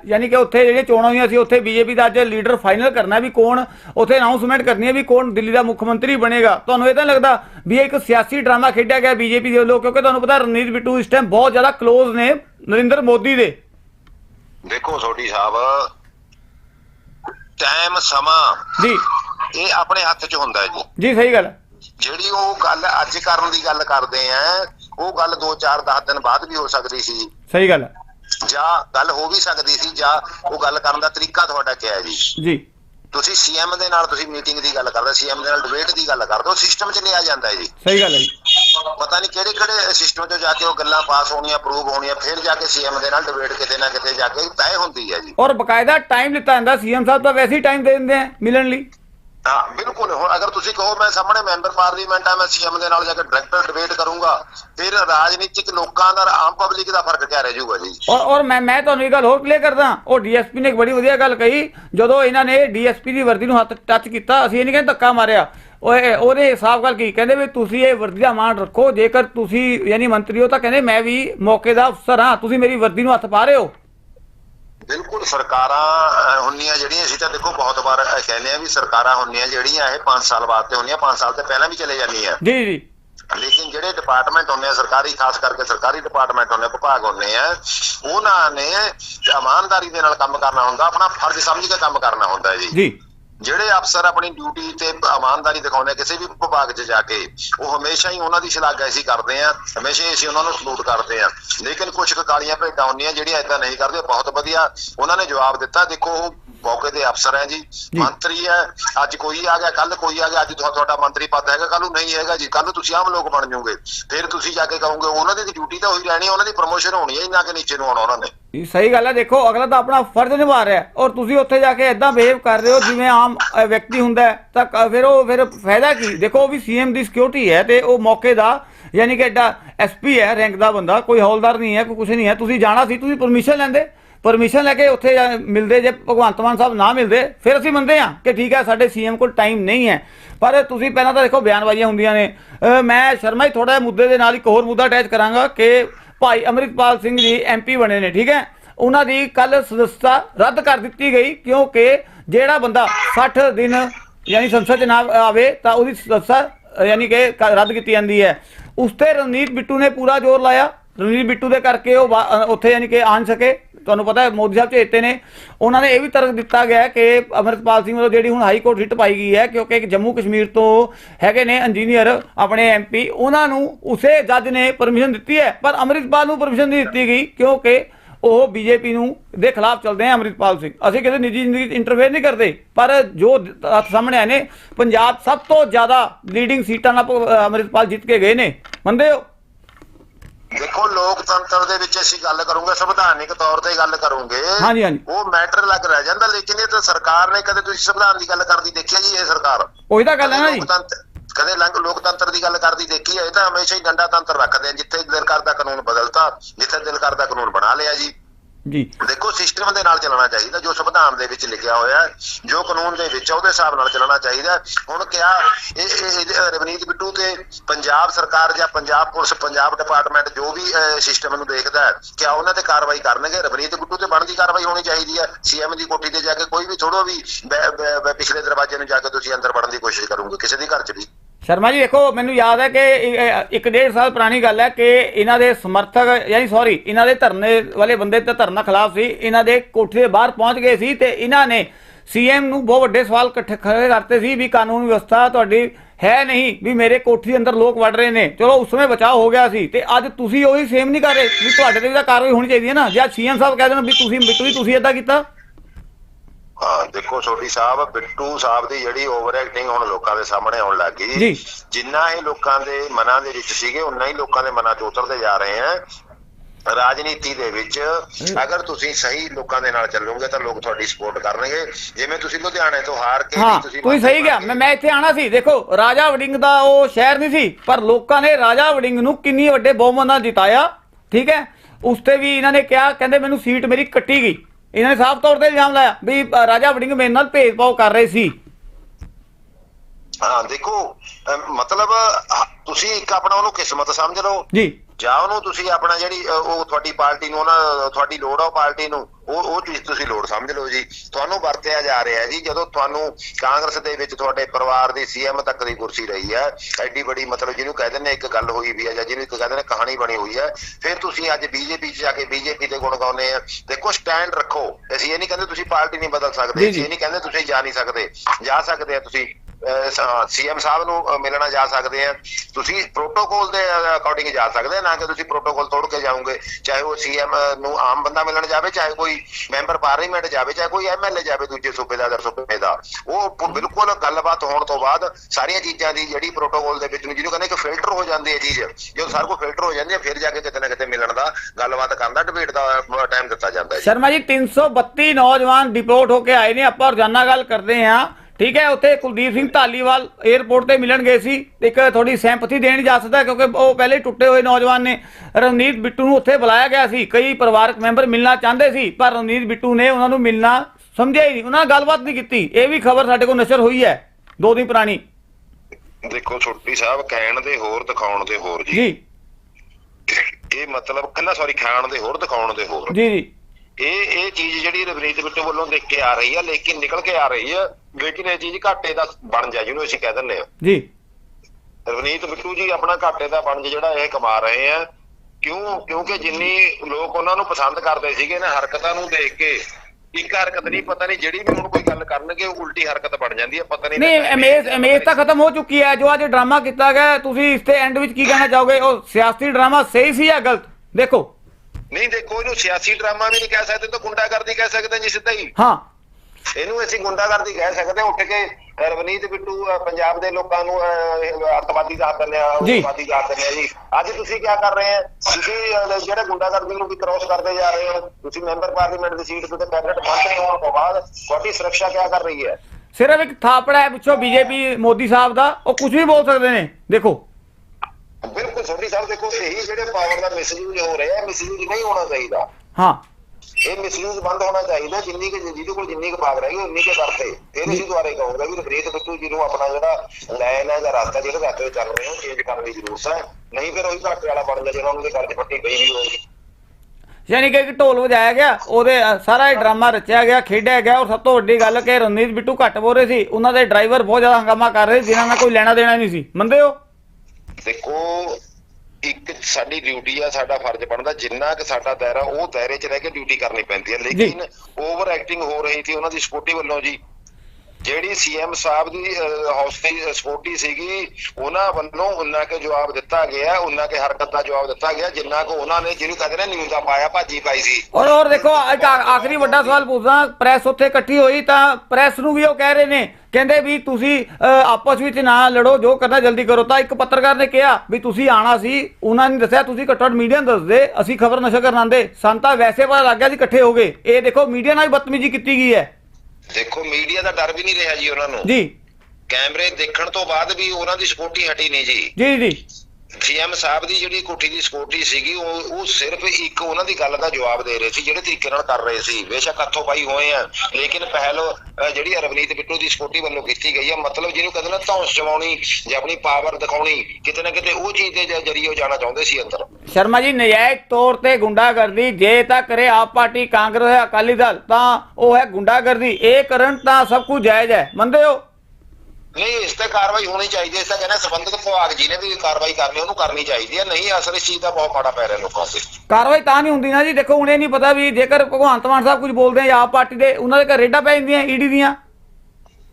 ਯਾਨੀ ਕਿ ਉੱਥੇ ਜਿਹੜੀਆਂ ਚੋਣਾਂ ਹੋਈਆਂ ਸੀ ਉੱਥੇ ਬੀਜੇਪੀ ਦਾ ਅੱਜ ਲੀਡਰ ਫਾਈਨਲ ਕਰਨਾ ਵੀ ਕੌਣ ਉੱਥੇ ਅਨਾਉਂਸਮੈਂਟ ਕਰਨੀ ਹੈ ਵੀ ਕੌਣ ਦਿੱਲੀ ਦਾ ਮੁੱਖ ਮੰਤਰੀ ਬਣੇਗਾ। ਤੁਹਾਨੂੰ ਇਹ ਤਾਂ ਲੱਗਦਾ ਵੀ ਇੱਕ ਸਿਆਸੀ ਡਰਾਮਾ ਖੇਡਿਆ ਗਿਆ ਬੀਜੇਪੀ ਦੇ ਵੱਲੋਂ? ਕਿਉਂਕਿ ਤੁਹਾਨੂੰ ਪਤਾ ਰਣਜੀਤ ਬਿੱਟੂ ਇਸ ਟਾਈਮ ਬਹੁਤ ਜ਼ਿਆਦਾ ਕਲੋਜ਼ ਨੇ ਨਰਿੰਦਰ ਮੋਦੀ ਦੇ। ਦੇਖੋ ਸੋਢੀ ਸਾਹਿਬ ਟਾਈਮ ਸਮਾਂ ਜੀ। ਇਹ ਆਪਣੇ ਹੱਥ 'ਚ ਹੁੰਦਾ ਹੈ ਜੀ। ਜੀ ਸਹੀ ਗੱਲ। ਜਿਹੜੀ ਉਹ ਗੱਲ ਅੱਜ ਕਰਨ ਦੀ ਗੱਲ ਕਰਦੇ ਆ ਉਹ ਗੱਲ 2 4 10 ਦਿਨ ਬਾਅਦ ਵੀ ਹੋ ਸਕਦੀ ਸੀ। ਸਹੀ ਗੱਲ। ਜਾਂ ਗੱਲ ਹੋ ਵੀ ਸਕਦੀ ਸੀ ਜਾਂ ਉਹ ਗੱਲ ਕਰਨ ਦਾ ਤਰੀਕਾ ਤੁਹਾਡਾ ਕਿਹਾ ਹੈ ਜੀ? ਜੀ। ਤੁਸੀਂ ਸੀਐਮ ਦੇ ਨਾਲ ਤੁਸੀਂ ਮੀਟਿੰਗ ਦੀ ਗੱਲ ਕਰਦੇ ਸੀਐਮ ਦੇ ਨਾਲ ਡਿਬੇਟ ਦੀ ਗੱਲ ਕਰਦੇ ਹੋ ਸਿਸਟਮ 'ਚ ਲਿਆ ਜਾਂਦਾ ਹੈ ਜੀ। ਸਹੀ ਗੱਲ ਹੈ ਜੀ। ਪਤਾ ਨਹੀਂ ਕਿਹੜੇ ਕਿਹੜੇ ਸਿਸਟਮ 'ਚ ਜਾ ਕੇ ਉਹ ਗੱਲਾਂ ਪਾਸ ਹੋਣੀਆਂ ਅਪਰੂਵ ਹੋਣੀਆਂ ਫਿਰ ਜਾ ਕੇ ਸੀਐਮ ਦੇ ਨਾਲ ਡਿਬੇਟ ਕਿਤੇ ਨਾ ਕਿਤੇ ਜਾ ਕੇ ਤੈਅ ਹੁੰਦੀ ਹੈ ਜੀ। ਔਰ ਬਕਾਇਦਾ ਟਾਈਮ ਲਿੱਤਾ ਜਾਂਦਾ ਸੀਐਮ ਸਾਹਿਬ ਤਾਂ ਵੈਸੇ ਹੀ ਟਾਈਮ ਦੇ ਦਿੰਦੇ ਆ ਮਿਲਣ ਲਈ। ਹਾਂ, ਬਿਲਕੁਲ। ਹੁਣ ਅਗਰ ਤੁਸੀਂ ਕਹੋ ਮੈਂ ਸਾਹਮਣੇ ਮੈਂਬਰ ਪਾਰਲੀਮੈਂਟ ਆ, ਮੈਂ ਸੀਐਮ ਦੇ ਨਾਲ ਜਾ ਕੇ ਡਾਇਰੈਕਟਰ ਡਿਬੇਟ ਕਰੂੰਗਾ, ਫਿਰ ਰਾਜਨੀਤਿਕ ਲੋਕਾਂ ਦਾ, ਆਮ ਪਬਲਿਕ ਦਾ ਫ਼ਰਕ ਕਿਆ ਰਹਿ ਜਾਊਗਾ ਜੀ? ਔਰ ਔਰ ਮੈਂ ਮੈਂ ਤੁਹਾਨੂੰ ਇਹ ਗੱਲ ਹੋਰ ਕਲੀਅਰ ਕਰਦਾ, ਉਹ ਡੀਐਸਪੀ ਨੇ ਇੱਕ ਬੜੀ ਵਧੀਆ ਗੱਲ ਕਹੀ, ਜਦੋਂ ਇਹਨਾਂ ਨੇ ਡੀਐਸਪੀ ਦੀ ਵਰਦੀ ਨੂੰ ਹੱਥ ਟੱਚ ਕੀਤਾ, ਅਸੀਂ ਇਹ ਨਹੀਂ ਕਹਿੰਦੇ ਧੱਕਾ ਮਾਰਿਆ। ਓਏ ਉਹਨੇ ਸਾਫ਼ ਗੱਲ ਕੀ ਕਹਿੰਦੇ ਵੀ ਤੁਸੀਂ ਇਹ ਵਰਦੀ ਦਾ ਮਾਣ ਰੱਖੋ, ਜੇਕਰ ਤੁਸੀਂ ਯਾਨੀ ਮੰਤਰੀ ਹੋ ਤਾਂ ਕਹਿੰਦੇ ਮੈਂ ਵੀ ਮੌਕੇ ਦਾ ਅਫਸਰ ਹਾਂ, ਤੁਸੀਂ ਮੇਰੀ ਵਰਦੀ ਨੂੰ ਹੱਥ ਪਾ ਰਹੇ ਹੋ। ਬਿਲਕੁਲ ਸਰਕਾਰਾਂ ਹੁੰਦੀਆਂ ਜਿਹੜੀਆਂ ਅਸੀਂ ਤਾਂ ਦੇਖੋ ਬਹੁਤ ਵਾਰ ਕਹਿੰਦੇ ਆ ਵੀ ਸਰਕਾਰਾਂ ਹੁੰਦੀਆਂ ਜਿਹੜੀਆਂ ਇਹ 5 ਸਾਲ ਬਾਅਦ ਤੇ ਹੁੰਦੀਆਂ 5 ਸਾਲ ਤੇ ਪਹਿਲਾਂ ਵੀ ਚਲੇ ਜਾਂਦੀਆਂ। ਜੀ ਜੀ। ਲੇਕਿਨ ਜਿਹੜੇ ਡਿਪਾਰਟਮੈਂਟ ਹੁੰਦੇ ਆ ਸਰਕਾਰੀ ਖਾਸ ਕਰਕੇ ਸਰਕਾਰੀ ਡਿਪਾਰਟਮੈਂਟ ਹੁੰਦੇ ਵਿਭਾਗ ਹੁੰਦੇ ਆ ਉਹਨਾਂ ਨੇ ਇਮਾਨਦਾਰੀ ਦੇ ਨਾਲ ਕੰਮ ਕਰਨਾ ਹੁੰਦਾ ਆਪਣਾ ਫਰਜ਼ ਸਮਝ ਕੇ ਕੰਮ ਕਰਨਾ ਹੁੰਦਾ ਜੀ। ਜੀ। ਜਿਹੜੇ ਅਫਸਰ ਆਪਣੀ ਡਿਊਟੀ ਤੇ ਇਮਾਨਦਾਰੀ ਦਿਖਾਉਂਦੇ ਆ, ਕਿਸੇ ਵੀ ਵਿਭਾਗ 'ਚ ਜਾ ਕੇ, ਉਹ ਹਮੇਸ਼ਾ ਹੀ ਉਹਨਾਂ ਦੀ ਸ਼ਲਾਘਾ ਅਸੀਂ ਕਰਦੇ ਆ, ਹਮੇਸ਼ਾ ਹੀ ਅਸੀਂ ਉਹਨਾਂ ਨੂੰ ਸਲੂਟ ਕਰਦੇ ਆ। ਲੇਕਿਨ ਕੁਝ ਕਾਲੀਆਂ ਭੇਡਾਂ ਹੁੰਦੀਆਂ ਜਿਹੜੀਆਂ ਇਦਾਂ ਨਹੀਂ ਕਰਦੇ, ਬਹੁਤ ਵਧੀਆ ਉਹਨਾਂ ਨੇ ਜਵਾਬ ਦਿੱਤਾ। ਦੇਖੋ, ਉਹ ਮੌਕੇ ਦੇ ਅਫਸਰ ਹੈ ਜੀ। ਮੰਤਰੀ ਹੈ। ਅੱਜ ਕੋਈ ਆ ਗਿਆ ਕੱਲ ਕੋਈ ਆ ਗਿਆ ਅੱਜ ਤੁਹਾ- ਤੁਹਾਡਾ ਮੰਤਰੀ ਪਦ ਹੈਗਾ ਕੱਲ ਨੂੰ ਨਹੀਂ ਹੈਗਾ ਜੀ। ਕੱਲ ਨੂੰ ਤੁਸੀਂ ਆਮ ਲੋਕ ਬਣ ਜਾਓਗੇ। ਫਿਰ ਤੁਸੀਂ ਜਾ ਕੇ ਕਹੋਗੇ ਉਹਨਾਂ ਦੀ ਡਿਊਟੀ ਤਾਂ ਉਹੀ ਰਹਿਣੀ ਉਹਨਾਂ ਦੀ ਪ੍ਰਮੋਸ਼ਨ ਹੋਣੀ ਹੈ ਹੀ, ਨਾ ਕਿ ਨੀਚੇ ਨੂੰ ਆਉਣਾ ਉਹਨਾਂ ਨੇ। ਇਹ ਸਹੀ ਗੱਲ ਹੈ। ਦੇਖੋ ਅਗਲਾ ਤਾਂ ਆਪਣਾ ਫਰਜ਼ ਨਿਭਾ ਰਿਹਾ ਔਰ ਤੁਸੀਂ ਉੱਥੇ ਜਾ ਕੇ ਇਦਾਂ ਬਿਹੇਵ ਕਰ ਰਹੇ ਹੋ ਜਿਵੇਂ ਆਮ ਵਿਅਕਤੀ ਹੁੰਦਾ ਹੈ, ਤਾਂ ਫਿਰ ਉਹ ਫਿਰ ਫਾਇਦਾ ਕੀ? ਦੇਖੋ ਉਹ ਵੀ ਸੀਐਮ ਦੀ ਸਿਕਿਉਰਿਟੀ ਹੈ ਤੇ ਉਹ ਮੌਕੇ ਦਾ ਯਾਨੀ ਕਿ ਐਡਾ ਐਸਪੀ ਹੈ ਰੈਂਕ ਦਾ ਬੰਦਾ ਕੋਈ ਹੌਲਦਾਰ ਨਹੀਂ ਹੈ ਕੋਈ ਕੁਝ ਨਹੀਂ ਹੈ। ਤੁਸੀਂ ਜਾਣਾ ਸੀ ਤੁਸੀਂ ਪਰਮਿਸ਼ਨ ਲੈਂਦੇ। ਪਰਮਿਸ਼ਨ ਲੈ ਕੇ ਉੱਥੇ ਮਿਲਦੇ ਜੇ ਭਗਵੰਤ ਮਾਨ ਸਾਹਿਬ ਨਾ ਮਿਲਦੇ, ਫਿਰ ਅਸੀਂ ਮੰਨਦੇ ਹਾਂ ਕਿ ਠੀਕ ਹੈ, ਸਾਡੇ ਸੀਐਮ ਕੋਲ ਟਾਈਮ ਨਹੀਂ ਹੈ। ਪਰ ਤੁਸੀਂ ਪਹਿਲਾਂ ਤਾਂ ਦੇਖੋ, ਬਿਆਨਬਾਜ਼ੀਆਂ ਹੁੰਦੀਆਂ ਨੇ। ਮੈਂ ਸ਼ਰਮਾ ਜੀ ਥੋੜਾ ਮੁੱਦੇ ਦੇ ਨਾਲ ਇੱਕ ਹੋਰ ਮੁੱਦਾ ਅਟੈਚ ਕਰਾਂਗਾ ਕਿ ਭਾਈ ਅਮਰਿਤਪਾਲ ਸਿੰਘ ਜੀ ਐਮਪੀ ਬਣੇ ਨੇ, ਠੀਕ ਹੈ? ਉਹਨਾਂ ਦੀ ਕੱਲ ਸਦਸਤਾ ਰੱਦ ਕਰ ਦਿੱਤੀ ਗਈ, ਕਿਉਂਕਿ ਜਿਹੜਾ ਬੰਦਾ 60 ਦਿਨ ਯਾਨੀ ਸੰਸਦ ਚ ਨਾ ਆਵੇ, ਤਾਂ ਉਹਦੀ ਸਦਸਤਾ, ਯਾਨੀ ਕਿ ਕ- ਰੱਦ ਕੀਤੀ ਜਾਂਦੀ ਹੈ। ਉਸ ਤੇ ਰਣਨੀਤ ਬਿੱਟੂ ਨੇ ਪੂਰਾ ਜ਼ੋਰ ਲਾਇਆ। ਰਣਜੀਤ ਬਿੱਟੂ ਦੇ ਕਰਕੇ ਉਹ ਵਾ- ਉੱਥੇ ਯਾਨੀ ਕਿ ਆਣ ਸਕੇ। ਤੁਹਾਨੂੰ ਪਤਾ ਹੈ, ਮੋਦੀ ਸਾਹਿਬ ਚੇਤੇ ਨੇ। ਉਹਨਾਂ ਨੇ ਇਹ ਵੀ ਤਰਕ ਦਿੱਤਾ ਗਿਆ ਕਿ ਅਮਰਿਤਪਾਲ ਸਿੰਘ ਵੱਲੋਂ ਜਿਹੜੀ ਹੁਣ ਹਾਈ ਕੋਰਟ ਹਿੱਟ ਪਾਈ ਗਈ ਹੈ, ਕਿਉਂਕਿ ਜੰਮੂ ਕਸ਼ਮੀਰ ਤੋਂ ਹੈਗੇ ਨੇ ਇੰਜੀਨੀਅਰ, ਆਪਣੇ ਐਮਪੀ ਉਹਨਾਂ ਨੂੰ ਉਸੇ ਜੱਜ ਨੇ ਪਰਮਿਸ਼ਨ ਦਿੱਤੀ ਹੈ, ਪਰ ਅਮਰਿਤਪਾਲ ਨੂੰ ਪਰਮਿਸ਼ਨ ਨਹੀਂ ਦਿੱਤੀ ਗਈ, ਕਿਉਂਕਿ ਉਹ ਬੀਜੇਪੀ ਨੂੰ ਦੇ ਖਿਲਾਫ ਚੱਲਦੇ ਆ ਅਮਰਿਤਪਾਲ ਸਿੰਘ। ਅਸੀਂ ਕਿਸੇ ਨਿੱਜੀ ਜ਼ਿੰਦਗੀ 'ਚ ਇੰਟਰਫੇਅਰ ਨਹੀਂ ਕਰਦੇ, ਪਰ ਜੋ ਤੱਥ ਸਾਹਮਣੇ ਆਏ ਨੇ, ਪੰਜਾਬ ਸਭ ਤੋਂ ਜ਼ਿਆਦਾ ਲੀਡਿੰਗ ਸੀਟਾਂ ਨਾਲ ਭ- ਅਮਰਿਤਪਾਲ ਜਿੱਤ ਕੇ ਗਏ ਨੇ। ਮੰਨਦੇ ਹੋ? ਦੇਖੋ ਲੋਕਤੰਤਰ ਦੇ ਵਿੱਚ ਅਸੀਂ ਗੱਲ ਕਰੂਗੇ ਸੰਵਿਧਾਨਿਕ ਤੌਰ ਤੇ ਗੱਲ ਕਰੂਗੇ। ਹਾਂਜੀ, ਹਾਂਜੀ। ਉਹ ਮੈਟਰ ਲੱਗ ਰਹਿ ਜਾਂਦਾ ਲੇਕਿਨ ਇਹ ਤਾਂ ਸਰਕਾਰ ਨੇ ਕਦੇ ਤੁਸੀਂ ਸੰਵਿਧਾਨ ਦੀ ਗੱਲ ਕਰਦੀ ਦੇਖੀ ਹੈ ਜੀ ਇਹ ਸਰਕਾਰ? ਉਹੀ ਤਾਂ ਗੱਲ ਹੈ ਨਾ ਜੀ। ਕਦੇ ਲੰਗ ਲੋਕਤੰਤਰ ਦੀ ਗੱਲ ਕਰਦੀ ਦੇਖੀ ਹੈ ਇਹ ਤਾਂ ਹਮੇਸ਼ਾ ਹੀ ਡੰਡਾ ਤੰਤਰ ਰੱਖਦੇ ਆ ਜਿੱਥੇ ਦਿਲ ਕਰਦਾ ਕਾਨੂੰਨ ਬਦਲਤਾ ਜਿੱਥੇ ਦਿਲ ਕਰਦਾ ਕਾਨੂੰਨ ਬਣਾ ਲਿਆ ਜੀ। ਜੀ। ਦੇਖੋ ਸਿਸਟਮ ਦੇ ਨਾਲ ਚੱਲਣਾ ਚਾਹੀਦਾ, ਜੋ ਸੰਵਿਧਾਨ ਦੇ ਵਿੱਚ ਲਿਖਿਆ ਹੋਇਆ, ਜੋ ਕਾਨੂੰਨ ਦੇ ਵਿੱਚ ਉਹਦੇ ਹਿਸਾਬ ਨਾਲ ਚੱਲਣਾ ਚਾਹੀਦਾ। ਹੁਣ ਕਿਆ, ਇਹ ਰਵਨੀਤ ਬਿੱਟੂ ਤੇ ਪੰਜਾਬ ਸਰਕਾਰ ਜਾਂ ਪੰਜਾਬ ਪੁਲਿਸ, ਪੰਜਾਬ ਡਿਪਾਰਟਮੈਂਟ ਜੋ ਵੀ ਸਿਸਟਮ ਨੂੰ ਦੇਖਦਾ ਹੈ, ਕਿਆ ਉਹਨਾਂ ਤੇ ਕਾਰਵਾਈ ਕਰਨਗੇ? ਰਵਨੀਤ ਬਿੱਟੂ ਤੇ ਬਣਦੀ ਕਾਰਵਾਈ ਹੋਣੀ ਚਾਹੀਦੀ ਹੈ। ਸੀਐਮ ਦੀ ਕੋਠੀ ਤੇ ਜਾ ਕੇ ਕੋਈ ਵੀ ਥੋੜੋ ਵੀ ਪਿਛਲੇ ਦਰਵਾਜ਼ੇ ਨੂੰ ਜਾ ਕੇ ਤੁਸੀਂ ਅੰਦਰ ਵੜਨ ਦੀ ਕੋਸ਼ਿਸ਼ ਕਰੋਗੇ, ਕਿਸੇ ਦੇ ਘਰ 'ਚ ਵੀ? ਸ਼ਰਮਾ ਜੀ ਦੇਖੋ ਮੈਨੂੰ ਯਾਦ ਹੈ ਕਿ ਇੱਕ ਡੇਢ ਸਾਲ ਪੁਰਾਣੀ ਗੱਲ ਹੈ ਕਿ ਇਹਨਾਂ ਦੇ ਸਮਰਥਕ, ਯਾਨੀ ਸੌਰੀ ਇਹਨਾਂ ਦੇ ਧਰਨੇ ਵਾਲੇ ਬੰਦੇ ਤੇ ਧਰਨਾ ਖਿਲਾਫ ਸੀ, ਇਹਨਾਂ ਦੇ ਕੋਠੇ ਦੇ ਬਾਹਰ ਪਹੁੰਚ ਗਏ ਸੀ ਤੇ ਇਹਨਾਂ ਨੇ ਸੀਐਮ ਨੂੰ ਬਹੁਤ ਵੱਡੇ ਸਵਾਲ ਇਕੱਠੇ ਖੜੇ ਕਰਤੇ ਸੀ ਵੀ ਕਾਨੂੰਨ ਵਿਵਸਥਾ ਤੁਹਾਡੀ ਹੈ ਨਹੀਂ, ਵੀ ਮੇਰੇ ਕੋਠੀ ਦੇ ਅੰਦਰ ਲੋਕ ਵੜ ਰਹੇ ਨੇ, ਚਲੋ ਉਸ ਸਮੇਂ ਬਚਾਅ ਹੋ ਗਿਆ ਸੀ ਤੇ ਅੱਜ ਤੁਸੀਂ ਉਹੀ ਸੇਮ ਨਹੀਂ ਕਰ ਰਹੇ, ਵੀ ਤੁਹਾਡੇ ਤੇ ਵੀ ਤਾਂ ਕਾਰਵਾਈ ਹੋਣੀ ਚਾਹੀਦੀ ਹੈ ਨਾ, ਜੇ ਸੀਐਮ ਸਾਹਿਬ ਕਹਿ ਦੇਣ ਵੀ ਤੁਸੀਂ ਬਿੱਟੂ ਜੀ ਤੁਸੀਂ ਇਦਾਂ ਕੀਤਾ। ਹਾਂ ਦੇਖੋ ਛੋਟੀ ਸਾਹਿਬ ਬਿੱਟੂ ਸਾਹਿਬ ਦੀ ਜਿਹੜੀ ਓਵਰ ਐਕਟਿੰਗ ਹੁਣ ਲੋਕਾਂ ਦੇ ਸਾਹਮਣੇ ਆਉਣ ਲੱਗ ਗਈ। ਜਿੰਨਾ ਇਹ ਲੋਕਾਂ ਦੇ ਮਨਾਂ ਦੇ ਵਿੱਚ ਸੀਗੇ ਉਨਾ ਹੀ ਲੋਕਾਂ ਦੇ ਮਨਾਂ 'ਚ ਉਤਰਦੇ ਜਾ ਰਹੇ ਆ। ਰਾਜਨੀਤੀ ਦੇ ਵਿੱਚ ਅਗਰ ਤੁਸੀਂ ਸਹੀ ਲੋਕਾਂ ਦੇ ਨਾਲ ਚੱਲੋਗੇ ਤਾਂ ਲੋਕ ਤੁਹਾਡੀ ਸਪੋਰਟ ਕਰਨਗੇ। ਜਿਵੇਂ ਤੁਸੀਂ ਲੁਧਿਆਣੇ ਤੋਂ ਹਾਰ ਕੇ ਵੀ ਤੁਸੀਂ ਸਹੀ ਗਿਆ ਮੈਂ ਮੈਂ ਇੱਥੇ ਆਣਾ ਸੀ। ਦੇਖੋ ਰਾਜਾ ਵੜਿੰਗ ਦਾ ਉਹ ਸ਼ਹਿਰ ਨਹੀਂ ਸੀ ਪਰ ਲੋਕਾਂ ਨੇ ਰਾਜਾ ਵੜਿੰਗ ਨੂੰ ਕਿੰਨੀ ਵੱਡੇ ਬਹੁਮਤ ਨਾਲ ਜਿਤਾਇਆ। ਠੀਕ ਹੈ? ਉਸ ਤੇ ਵੀ ਇਹਨਾਂ ਨੇ ਕਿਹਾ ਕਹਿੰਦੇ ਮੈਨੂੰ ਸੀਟ ਮੇਰੀ ਕੱਟੀ ਗਈ। ਇਹਨਾਂ ਨੇ ਸਾਫ਼ ਤੌਰ ਤੇ ਇਲਜ਼ਾਮ ਲਾਇਆ ਵੀ ਰਾਜਾ ਵੜਿੰਗ ਮੇਰੇ ਨਾਲ ਭੇਦਭਾਵ ਕਰ ਰਹੇ ਸੀ। ਹਾਂ ਦੇਖੋ ਮਤਲਬ ਤੁਸੀਂ ਇੱਕ ਆਪਣਾ ਉਹਨੂੰ ਕਿਸਮਤ ਸਮਝ ਲਓ। ਜੀ। ਜਾਂ ਉਹਨੂੰ ਤੁਸੀਂ ਆਪਣਾ ਜਿਹੜੀ ਉਹ ਤੁਹਾਡੀ ਪਾਰਟੀ ਨੂੰ ਉਹਨਾਂ ਤੁਹਾਡੀ ਲੋੜ ਆ ਪਾਰਟੀ ਨੂੰ ਉਹ ਉਹ ਚੀਜ਼ ਤੁਸੀਂ ਲੋੜ ਸਮਝ ਲਓ ਜੀ। ਤੁਹਾਨੂੰ ਵਰਤਿਆ ਜਾ ਰਿਹਾ ਜੀ ਜਦੋਂ ਤੁਹਾਨੂੰ ਕਾਂਗਰਸ ਦੇ ਵਿੱਚ ਤੁਹਾਡੇ ਪਰਿਵਾਰ ਦੀ ਸੀਐਮ ਤੱਕ ਦੀ ਕੁਰਸੀ ਰਹੀ ਹੈ ਐਡੀ ਬੜੀ ਮਤਲਬ ਜਿਹਨੂੰ ਕਹਿ ਦਿੰਦੇ ਇੱਕ ਗੱਲ ਹੋਈ ਵੀ ਹੈ ਜਾਂ ਜਿਹਨੂੰ ਇੱਕ ਕਹਿੰਦੇ ਨੇ ਕਹਾਣੀ ਬਣੀ ਹੋਈ ਹੈ ਫਿਰ ਤੁਸੀਂ ਅੱਜ ਬੀਜੇਪੀ 'ਚ ਜਾ ਕੇ ਬੀਜੇਪੀ ਦੇ ਗੁਣ ਗਾਉਂਦੇ ਆ। ਦੇਖੋ ਸਟੈਂਡ ਰੱਖੋ। ਅਸੀਂ ਇਹ ਨਹੀਂ ਕਹਿੰਦੇ ਤੁਸੀਂ ਪਾਰਟੀ ਨਹੀਂ ਬਦਲ ਸਕਦੇ। ਅਸੀਂ ਇਹ ਨਹੀਂ ਕਹਿੰਦੇ ਤੁਸੀਂ ਜਾ ਨਹੀਂ ਸਕਦੇ। ਜਾ ਸਕਦੇ ਆ ਤੁਸੀਂ। ਸੀਐਮ ਸਾਹਿਬ ਨੂੰ ਮਿਲਣਾ ਜਾ ਸਕਦੇ ਆ। ਤੁਸੀਂ ਪ੍ਰੋਟੋਕੋਲ ਦੇ ਅਕੋਰਡਿੰਗ ਜਾ ਸਕਦੇ ਆ, ਨਾ ਕਿ ਤੁਸੀਂ ਪ੍ਰੋਟੋਕੋਲ ਤੋੜ ਕੇ ਜਾਓਗੇ। ਚਾਹੇ ਉਹ ਸੀਐਮ ਨੂੰ ਆਮ ਬੰਦਾ ਮਿਲਣ ਜਾਵੇ, ਚਾਹੇ ਕੋਈ ਮੈਂਬਰ ਪਾਰਲੀਮੈਂਟ ਜਾਵੇ, ਚਾਹੇ ਕੋਈ ਐਮਐਲਏ ਜਾਵੇ ਦੂਜੇ ਸੂਬੇ ਦਾ ਸੂਬੇ ਦਾ। ਉਹ ਬਿਲਕੁਲ ਗੱਲਬਾਤ ਹੋਣ ਤੋਂ ਬਾਅਦ ਸਾਰੀਆਂ ਚੀਜ਼ਾਂ ਦੀ ਜਿਹੜੀ ਪ੍ਰੋਟੋਕੋਲ ਦੇ ਵਿੱਚ ਨੂੰ, ਜਿਹਨੂੰ ਕਹਿੰਦੇ ਇੱਕ ਫਿਲਟਰ ਹੋ ਜਾਂਦੀ ਹੈ ਚੀਜ਼, ਜਦੋਂ ਸਾਰਾ ਕੁਝ ਫਿਲਟਰ ਹੋ ਜਾਂਦੀ ਹੈ, ਫਿਰ ਜਾ ਕੇ ਕਿਤੇ ਨਾ ਕਿਤੇ ਮਿਲਣ ਦਾ, ਗੱਲਬਾਤ ਕਰਨ ਦਾ ਡਿਬੇਟ ਦਾ ਟਾਈਮ ਦਿੱਤਾ ਜਾਂਦਾ ਹੈ ਜੀ। ਸ਼ਰਮਾ ਜੀ 332 ਨੌਜਵਾਨ ਡਿਪੋਰਟ ਹੋ ਕੇ ਆਏ ਨੇ। ਆਪਾਂ ਰੋਜ਼ਾਨਾ ਗੱਲ ਕਰਦੇ ਹਾਂ। ਠੀਕ ਹੈ ਉੱਥੇ ਕੁਲਦੀਪ ਸਿੰਘ ਢਾਲੀਵਾਲ 에ਅਰਪੋਰਟ ਤੇ ਮਿਲਣ ਗਏ ਸੀ। ਇੱਕ ਥੋੜੀ ਸੈਂਪਥੀ ਦੇਣ ਜਾ ਸਕਦਾ ਕਿਉਂਕਿ ਉਹ ਪਹਿਲੇ ਟੁੱਟੇ ਹੋਏ ਨੌਜਵਾਨ ਨੇ। ਰਵਨੀਤ ਬਿੱਟੂ ਨੂੰ ਉੱਥੇ ਬੁਲਾਇਆ ਗਿਆ ਸੀ। ਕਈ ਪਰਿਵਾਰਕ ਮੈਂਬਰ ਮਿਲਣਾ ਚਾਹੁੰਦੇ ਸੀ ਪਰ ਰਵਨੀਤ ਬਿੱਟੂ ਨੇ ਉਹਨਾਂ ਨੂੰ ਮਿਲਣਾ ਸਮਝਿਆ ਹੀ ਨਹੀਂ। ਉਹਨਾਂ ਗੱਲਬਾਤ ਨਹੀਂ ਕੀਤੀ। ਇਹ ਵੀ ਖਬਰ ਸਾਡੇ ਕੋਲ ਨਸ਼ਰ ਹੋਈ ਹੈ। ਦੋ ਦਿਨ ਪੁਰਾਣੀ। ਦੇਖੋ ਛੋਟੀ ਸਾਹਿਬ ਕਹਿਣ ਦੇ ਹੋਰ ਦਿਖਾਉਣ ਦੇ ਹੋਰ ਜੀ। ਇਹ ਮਤਲਬ ਕੱਲਾ ਸੌਰੀ ਖਾਣ ਦੇ ਹੋਰ ਦਿਖਾਉਣ ਦੇ ਹੋਰ। ਜੀ ਜੀ। ਇਹ ਇਹ ਚੀਜ਼ ਜਿਹੜੀ ਰਵਨੀਤ ਬਿੱਟੂ ਵੱਲੋਂ ਦੇਖ ਕੇ ਆ ਰਹੀ ਹੈ ਲੇਕਿਨ ਨਿਕਲ ਕੇ ਆ ਰਹੀ ਹੈ ਲੇਕਿਨ ਇਹ ਚੀਜ਼ ਘਾਟੇ ਦਾ ਬਣ ਜਾ ਜਿਹਨੂੰ ਅਸੀਂ ਕਹਿ ਦਿੰਦੇ ਆ ਜੀ। ਰਵਨੀਤ ਬਿੱਟੂ ਜੀ ਆਪਣਾ ਘਾਟੇ ਦਾ ਬਣ ਜਿਹੜਾ ਇਹ ਕਮਾ ਰਹੇ ਆ। ਕਿਉਂ? ਕਿਉਂਕਿ ਜਿੰਨੀ ਲੋਕ ਉਹਨਾਂ ਨੂੰ ਪਸੰਦ ਕਰਦੇ ਸੀਗੇ ਨਾ ਹਰਕਤਾਂ ਨੂੰ ਦੇਖ ਕੇ ਇੱਕ ਹਰਕਤ ਨਹੀਂ ਪਤਾ ਨਹੀਂ ਜਿਹੜੀ ਵੀ ਹੁਣ ਕੋਈ ਗੱਲ ਕਰਨਗੇ ਉਹ ਉਲਟੀ ਹਰਕਤ ਬਣ ਜਾਂਦੀ ਹੈ ਪਤਾ ਨਹੀਂ ਨਹੀਂ ਇਮੇਜ ਇਮੇਜ ਤਾਂ ਖਤਮ ਹੋ ਚੁੱਕੀ ਹੈ। ਜੋ ਅੱਜ ਡਰਾਮਾ ਕੀਤਾ ਗਿਆ ਤੁਸੀਂ ਇਸ ਤੇ ਐਂਡ ਵਿੱਚ ਕੀ ਕਹਿਣਾ ਚਾਹੋਗੇ? ਉਹ ਸਿਆਸੀ ਡਰਾਮਾ ਸਹੀ ਸੀ ਜਾਂ ਗਲਤ? ਦੇਖੋ। ਨਹੀਂ ਦੇਖੋ ਇਹਨੂੰ ਸਿਆਸੀ ਡਰਾਮਾ ਵੀ ਨਹੀਂ ਕਹਿ ਸਕਦੇ ਤਾਂ ਗੁੰਡਾਗਰਦੀ ਕਹਿ ਸਕਦੇ ਜੀ ਸਿੱਧਾ ਹੀ। ਹਾਂ। ਇਹਨੂੰ ਅਸੀਂ ਗੁੰਡਾਗਰਦੀ ਕਹਿ ਸਕਦੇ ਹਾਂ ਉੱਠ ਕੇ ਰਵਨੀਤ ਬਿੱਟੂ ਪੰਜਾਬ ਦੇ ਲੋਕਾਂ ਨੂੰ ਅੱਤਵਾਦੀ ਦੱਸ ਦਿੰਦੇ ਆ। ਅੱਤਵਾਦੀ ਦੱਸ ਦਿੰਦੇ ਆ ਜੀ। ਅੱਜ ਤੁਸੀਂ ਕੀ ਕਰ ਰਹੇ ਆ ਤੁਸੀਂ ਜਿਹੜੇ ਗੁੰਡਾਗਰਦੀ ਨੂੰ ਵੀ ਕ੍ਰੋਸ ਕਰਦੇ ਜਾ ਰਹੇ ਹੋ ਤੁਸੀਂ ਮੈਂਬਰ ਪਾਰਲੀਮੈਂਟ ਦੀ ਸੀਟ ਤੇ ਕੈਬਨਿਟ ਮੰਤਰੀ ਹੋਣ ਤੋਂ ਬਾਅਦ ਤੁਹਾਡੀ ਸੁਰੱਖਿਆ ਕੀ ਕਰ ਰਹੀ ਹੈ? ਸਿਰਫ ਇੱਕ ਥਾਪੜਾ ਹੈ ਪਿੱਛੋਂ ਬੀਜੇਪੀ ਮੋਦੀ ਸਾਹਿਬ ਦਾ ਉਹ ਕੁਝ ਵੀ ਬੋਲ ਸਕਦੇ ਨੇ ਦੇਖੋ। ਬਿਲਕੁਲ ਸੋਢੀ ਸਾਹਿਬ ਦੇਖੋ ਇਹੀ ਜਿਹੜੇ ਪਾਵਰ ਦਾ ਮਿਸਯੂਜ਼ ਹੋ ਰਿਹਾ ਮਿਸਯੂਜ਼ ਨਹੀਂ ਹੋਣਾ ਚਾਹੀਦਾ। ਹਾਂ। ਇਹ ਮਿਸਯੂਜ਼ ਬੰਦ ਹੋਣਾ ਚਾਹੀਦਾ ਜਿੰਨੀ ਕਿ ਜਿਹਦੇ ਕੋਲ ਜਿੰਨੀ ਕੁ ਭਾਗ ਰਹੀ ਉਨੀ ਕੇ ਕਰਤੇ ਫਿਰ ਅਸੀਂ ਦੁਆਰੇ ਕਹੂੰਗਾ ਵੀ ਰਵਨੀਤ ਬਿੱਟੂ ਜੀ ਨੂੰ ਆਪਣਾ ਜਿਹੜਾ ਲਾਈਨ ਹੈ ਜਾਂ ਰਸਤਾ ਜਿਹੜਾ ਰਸਤੇ ਤੇ ਚੱਲ ਰਹੇ ਹੋ ਚੇਂਜ ਕਰਨ ਦੀ ਜ਼ਰੂਰਤ ਹੈ। ਨਹੀਂ ਫਿਰ ਉਹੀ ਘਾਟੇ ਵਾਲਾ ਬਣ ਜਾ ਜਿਹੜਾ ਉਹਨਾਂ ਦੇ ਗੱਲ 'ਚ ਪੱਟੀ ਪਈ ਵੀ ਹੋਏਗੀ। ਯਾਨੀ ਕਿ ਇੱਕ ਢੋਲ ਵਜਾਇਆ ਗਿਆ ਉਹਦੇ ਸਾਰਾ ਇਹ ਡਰਾਮਾ ਰਚਿਆ ਗਿਆ ਖੇਡਿਆ ਗਿਆ ਔਰ ਸਭ ਤੋਂ ਵੱਡੀ ਗੱਲ ਕਿ ਰਣਜੀਤ ਬਿੱਟੂ ਘੱਟ ਬੋਲ ਰਹੇ ਸੀ ਉਹਨਾਂ ਦੇ ਡਰਾਈਵਰ ਬਹੁਤ ਜ਼ਿਆਦਾ ਹੰਗਾਮਾ ਕਰ ਰਹੇ ਸੀ ਜਿਨ੍ਹਾਂ ਨਾਲ ਕੋਈ ਲੈਣਾ ਦੇਣਾ ਨਹੀਂ ਸੀ। ਮੰਨਦੇ ਹੋ? ਦੇਖੋ ਇੱਕ ਸਾਡੀ ਡਿਊਟੀ ਆ ਸਾਡਾ ਫਰਜ਼ ਬਣਦਾ ਜਿੰਨਾ ਕਿ ਸਾਡਾ ਦਾਇਰਾ ਉਹ ਦਾਇਰੇ 'ਚ ਰਹਿ ਕੇ ਡਿਊਟੀ ਕਰਨੀ ਪੈਂਦੀ ਹੈ ਲੇਕਿਨ ਓਵਰ ਐਕਟਿੰਗ ਹੋ ਰਹੀ ਸੀ ਉਹਨਾਂ ਦੀ ਸਪੋਰਟੀ ਵੱਲੋਂ ਜੀ। ਜਿਹੜੀ ਸੀਐਮ ਸਾਹਿਬ ਦੀ ਹਾਊਸ ਸਪੋਰਟੀ ਸੀਗੀ, ਉਹਨਾਂ ਵੱਲੋਂ ਉਹਨਾਂ ਕੇ ਜਵਾਬ ਦਿੱਤਾ ਗਿਆ, ਉਹਨਾਂ ਕੇ ਹਰਕਤ ਦਾ ਜਵਾਬ ਦਿੱਤਾ ਗਿਆ, ਜਿੰਨਾ ਕੋ ਉਹਨਾਂ ਨੇ, ਜਿਹਨੂੰ ਕਹਿੰਦੇ ਨੇ ਨਿਊਜ਼ਾ ਪਾਇਆ, ਭਾਜੀ ਪਾਈ ਸੀ। ਔਰ ਔਰ ਦੇਖੋ ਇੱਕ ਆਖਰੀ ਵੱਡਾ ਸਵਾਲ ਪੁੱਛਦਾ ਪ੍ਰੈਸ ਉੱਥੇ ਇਕੱਠੀ ਹੋਈ ਤਾਂ ਪ੍ਰੈਸ ਨੂੰ ਵੀ ਉਹ ਕਹਿ ਰਹੇ ਨੇ, ਕਹਿੰਦੇ ਵੀ ਤੁਸੀਂ ਆਪਸ ਵਿੱਚ ਨਾ ਲੜੋ, ਜੋ ਕਰਨਾ ਜਲਦੀ ਕਰੋ, ਤਾਂ ਇੱਕ ਪੱਤਰਕਾਰ ਨੇ ਕਿਹਾ ਵੀ ਤੁਸੀਂ ਆਣਾ ਸੀ, ਉਹਨਾਂ ਨੇ ਦੱਸਿਆ, ਤੁਸੀਂ ਘੱਟੋ ਘੱਟ ਮੀਡੀਆ ਨੂੰ ਦੱਸਦੇ, ਅਸੀਂ ਖਬਰ ਨਸ਼ਾ ਕਰਨ ਆਂਦੇ ਸਾਨੂੰ ਵੈਸੇ ਪਤਾ ਲੱਗ ਗਿਆ ਸੀ ਇਕੱਠੇ ਹੋ ਗਏ। ਇਹ ਦੇਖੋ, ਮੀਡੀਆ ਨਾਲ ਵੀ ਬਦਤਮੀਜ਼ੀ ਕੀਤੀ ਗਈ ਹੈ। ਦੇਖੋ ਮੀਡੀਆ ਦਾ ਡਰ ਵੀ ਨਹੀਂ ਰਿਹਾ ਜੀ ਉਹਨਾਂ ਨੂੰ। ਜੀ। ਕੈਮਰੇ ਦੇਖਣ ਤੋਂ ਬਾਅਦ ਵੀ ਉਹਨਾਂ ਦੀ ਸਪੋਰਟੀ ਹਟੀ ਨਹੀਂ ਜੀ। ਜੀ ਜੀ। ਸੀਐਮ ਸਾਹਿਬ ਦੀ ਜਿਹੜੀ ਕੋਠੀ ਦੀ ਸਪੋਰਟੀ ਸੀਗੀ, ਉਹ ਉਹ ਸਿਰਫ ਇੱਕ ਉਹਨਾਂ ਦੀ ਗੱਲ ਦਾ ਜਵਾਬ ਦੇ ਰਹੇ ਸੀ, ਜਿਹੜੇ ਤਰੀਕੇ ਨਾਲ ਕਰ ਰਹੇ ਸੀ। ਬੇਸ਼ੱਕ ਹੱਥੋਂ ਪਾਈ ਹੋਏ ਆ, ਲੇਕਿਨ ਪਹਿਲ ਜਿਹੜੀ ਰਵਨੀਤ ਬਿੱਟੂ ਦੀ ਸਪੋਰਟੀ ਵੱਲੋਂ ਕੀਤੀ ਗਈ ਆ, ਮਤਲਬ ਜਿਹਨੂੰ ਕਹਿੰਦੇ ਨਾ ਧੌਂਸ ਜਮਾਉਣੀ, ਜਾਂ ਆਪਣੀ ਪਾਵਰ ਦਿਖਾਉਣੀ, ਕਿਤੇ ਨਾ ਕਿਤੇ ਉਹ ਚੀਜ਼ ਦੇ ਜਰੀਏ ਜਾਣਾ ਚਾਹੁੰਦੇ ਸੀ ਅੰਦਰ। ਸ਼ਰਮਾ ਜੀ, ਨਜਾਇਜ਼ ਤੌਰ ਤੇ ਗੁੰਡਾਗਰਦੀ, ਜੇ ਤਾਂ ਕਰੇ ਆਪ ਪਾਰਟੀ, ਕਾਂਗਰਸ ਅਕਾਲੀ ਦਲ, ਤਾਂ ਉਹ ਹੈ ਗੁੰਡਾਗਰਦੀ। ਇਹ ਕਰਨ ਤਾਂ ਸਭ ਕੁਝ ਜਾਇਜ਼ ਹੈ। ਮੰਨਦੇ ਹੋ? ਨਹੀਂ ਇਸ ਤੇ ਕਾਰਵਾਈ ਹੋਣੀ ਚਾਹੀਦੀ ਹੈ। ਇਸ ਤਾਂ ਕਹਿੰਦੇ ਸੰਬੰਧਿਤ ਵਿਭਾਗ ਜੀ ਨੇ ਵੀ ਕਾਰਵਾਈ ਕਰਨੀ ਉਹਨੂੰ ਕਰਨੀ ਚਾਹੀਦੀ ਹੈ। ਨਹੀਂ ਅਸਲ ਇਸ ਚੀਜ਼ ਦਾ ਬਹੁਤ ਮਾੜਾ ਪੈ ਰਿਹਾ ਲੋਕਾਂ ਤੇ। ਕਾਰਵਾਈ ਤਾਂ ਨਹੀਂ ਹੁੰਦੀ ਨਾ ਜੀ। ਦੇਖੋ ਹੁਣ ਇਹ ਨਹੀਂ ਪਤਾ ਵੀ ਜੇਕਰ ਭਗਵੰਤ ਮਾਨ ਸਾਹਿਬ ਕੁਝ ਬੋਲਦੇ ਆ ਜਾਂ ਆਪ ਪਾਰਟੀ ਦੇ ਉਹਨਾਂ ਦੇ ਘਰ ਰੇਡਾਂ ਪੈ ਜਾਂਦੀਆਂ ਈਡੀ ਦੀਆਂ।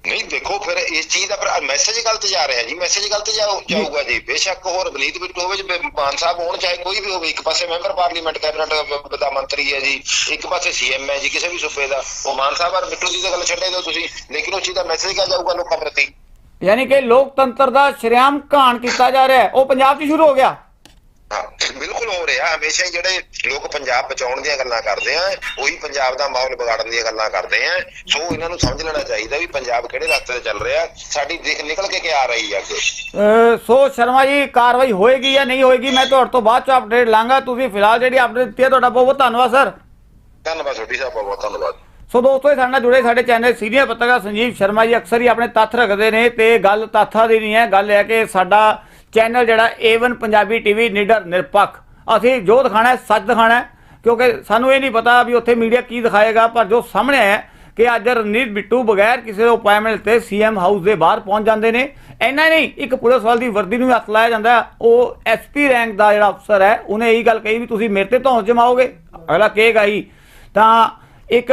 ਨਹੀਂ ਦੇਖੋ ਫਿਰ ਇਸ ਚੀਜ਼ ਦਾ ਫਿਰ ਮੈਸੇਜ ਗਲਤ ਜਾ ਰਿਹਾ ਜੀ। ਮੈਸੇਜ ਗਲਤ ਜਾਊ- ਜਾਊਗਾ ਜੀ। ਬੇਸ਼ੱਕ ਹੋਰ ਰਵਨੀਤ ਬਿੱਟੂ ਹੋਵੇ ਜਾਂ ਮਾਨ ਸਾਹਿਬ ਹੋਣ ਚਾਹੇ ਕੋਈ ਵੀ ਹੋਵੇ ਇੱਕ ਪਾਸੇ ਮੈਂਬਰ ਪਾਰਲੀਮੈਂਟ ਕੈਬਨਿਟ ਦਾ ਮੰਤਰੀ ਹੈ ਜੀ। ਇੱਕ ਪਾਸੇ ਸੀਐਮ ਹੈ ਜੀ ਕਿਸੇ ਵੀ ਸੂਬੇ ਦਾ। ਉਹ ਮਾਨ ਸਾਹਿਬ ਔਰ ਬਿੱਟੂ ਦੀ ਤਾਂ ਗੱਲ ਛੱਡੇ ਦਿਓ ਤੁਸੀਂ। ਲੇਕਿਨ ਉਹ ਚੀਜ਼ ਦਾ ਮੈਸੇਜ ਕਿਆ ਜਾਊਗਾ ਲੋਕਾਂ ਪ੍ਰਤੀ? ਯਾਨੀ ਕਿ ਲੋਕਤੰਤਰ ਦਾ ਸ਼ਰੇਆਮ ਘਾਣ ਕੀਤਾ ਜਾ ਰਿਹਾ ਹੈ। ਉਹ ਪੰਜਾਬ 'ਚ ਸ਼ੁਰੂ ਹੋ ਗਿਆ। ਬਿਲਕੁਲ ਹੋ ਰਿਹਾ। ਹਮੇਸ਼ਾ ਹੀ ਜਿਹੜੇ ਲੋਕ ਪੰਜਾਬ ਬਚਾਉਣ ਦੀਆਂ ਗੱਲਾਂ ਕਰਦੇ ਆ ਉਹੀ ਪੰਜਾਬ ਦਾ ਮਾਹੌਲ ਵਿਗਾੜਨ ਦੀਆਂ ਗੱਲਾਂ ਕਰਦੇ ਆ। ਸੋ ਇਹਨਾਂ ਨੂੰ ਸਮਝ ਲੈਣਾ ਚਾਹੀਦਾ ਵੀ ਪੰਜਾਬ ਕਿਹੜੇ ਰਸਤੇ ਤੇ ਚੱਲ ਰਿਹਾ। ਸਾਡੀ ਦੇਖ ਨਿਕਲ ਕੇ ਕਿਆ ਆ ਰਹੀ ਅਹ ਸੋ ਸ਼ਰਮਾ ਜੀ ਕਾਰਵਾਈ ਹੋਏਗੀ ਜਾਂ ਨਹੀਂ ਹੋਏਗੀ ਮੈਂ ਤੁਹਾਡੇ ਤੋਂ ਬਾਅਦ ਚ ਅਪਡੇਟ ਲਾਂਗਾ। ਤੁਸੀਂ ਫਿਲਹਾਲ ਜਿਹੜੀ ਅਪਡੇਟ ਦਿੱਤੀ ਹੈ ਤੁਹਾਡਾ ਬਹੁਤ ਬਹੁਤ ਧੰਨਵਾਦ ਸਰ ਧੰਨਵਾਦ ਛੋਟੀ ਸਾਹਿਬ ਬਹੁਤ ਬਹੁਤ ਧੰਨਵਾਦ। ਸੋ ਦੋਸਤੋ, ਇਹ ਸਾਡੇ ਨਾਲ ਜੁੜੇ ਸਾਡੇ ਚੈਨਲ ਸੀਨੀਅਰ ਪੱਤਰਕਾਰ ਸੰਜੀਵ ਸ਼ਰਮਾ ਜੀ। ਅਕਸਰ ਹੀ ਆਪਣੇ ਤੱਥ ਰੱਖਦੇ ਨੇ ਤੇ ਗੱਲ ਤੱਥਾਂ ਦੀ ਨਹੀਂ ਹੈ। ਗੱਲ ਇਹ ਹੈ ਕਿ ਸਾਡਾ ਚੈਨਲ ਜਿਹੜਾ A1 ਪੰਜਾਬੀ ਟੀਵੀ ਨਿਡਰ ਨਿਰਪੱਖ। ਅਸੀਂ ਜੋ ਦਿਖਾਣਾ ਹੈ, ਸੱਚ ਦਿਖਾਣਾ ਹੈ, ਕਿਉਂਕਿ ਸਾਨੂੰ ਇਹ ਨਹੀਂ ਪਤਾ ਵੀ ਉੱਥੇ ਮੀਡੀਆ ਕੀ ਦਿਖਾਏਗਾ, ਪਰ ਜੋ ਸਾਹਮਣੇ ਆਇਆ ਕਿ ਅੱਜ ਰਣਨੀਤ ਬਿੱਟੂ ਬਗੈਰ ਕਿਸੇ ਅਪਾਇੰਟਮੈਂਟ ਤੇ ਸੀਐਮ ਹਾਊਸ ਦੇ ਬਾਹਰ ਪਹੁੰਚ ਜਾਂਦੇ ਨੇ। ਇੰਨਾ ਨਹੀਂ, ਇੱਕ ਪੁਲਿਸ ਵਾਲ ਦੀ ਵਰਦੀ ਨੂੰ ਵੀ ਹੱਥ ਲਾਇਆ ਜਾਂਦਾ ਹੈ। ਉਹ ਐਸਪੀ ਰੈਂਕ ਦਾ ਜਿਹੜਾ ਅਫਸਰ ਹੈ, ਉਹਨੇ ਇਹੀ ਗੱਲ ਕਹੀ ਵੀ ਤੁਸੀਂ ਮੇਰੇ ਤੇ ਧੌਂਸ ਜਮਾਓਗੇ। ਅਗਲਾ ਕਹੇਗਾ ਹੀ, ਤਾਂ ਇੱਕ